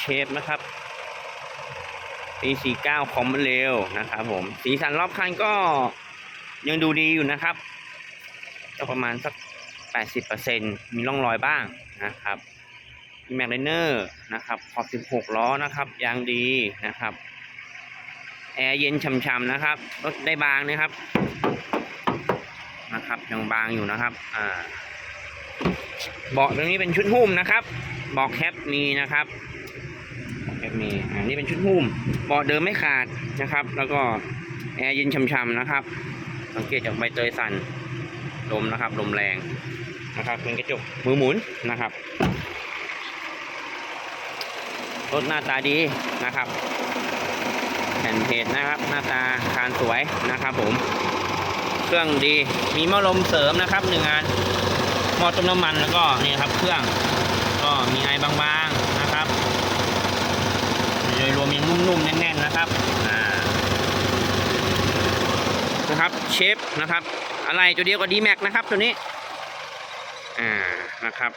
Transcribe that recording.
เชฟนะครับปี49คอมเร็วนะครับผม สีสันรอบคันก็ยังดูดีอยู่นะครับ ก็ประมาณสัก 80%มีร่องรอยบ้างนะครับมีแม็กไลเนอร์นะครับ ขอบ 16 ล้อนะครับ ยางดีนะครับ แอร์เย็นช่ำๆนะครับ รถได้บางนะครับนะครับ ยังบางอยู่นะครับ อ่า เบาะตรงนี้เป็นชุดหุ้มนะครับ เบาะแคปมีนะครับ แคปมีอ่านี่เป็นชุดหุ้มเบาะเดิมไม่ขาดนะครับ แล้วก็แอร์เย็นช่ำๆนะครับ สังเกตจากใบเตยสั่นลมนะครับลมแรงนะครับเป็นกระจกมือหมุนนะครับรถหน้าตาดีนะครับแผ่นเพจนะครับ หน้าตาคานสวยนะครับ ผม เครื่องดีมีหม้อลมเสริมนะครับหนึ่งอันหม้อต้มน้ำมันแล้วก็นี่ครับ เครื่องก็มีไอบางๆนะครับโดยร วมยังนุ่มๆ แน่นๆ นะครับนะครับเชฟนะครับ อะไรตัวเดียวกับดีแม็กนะครับตัวนี้ อ่า นะครับ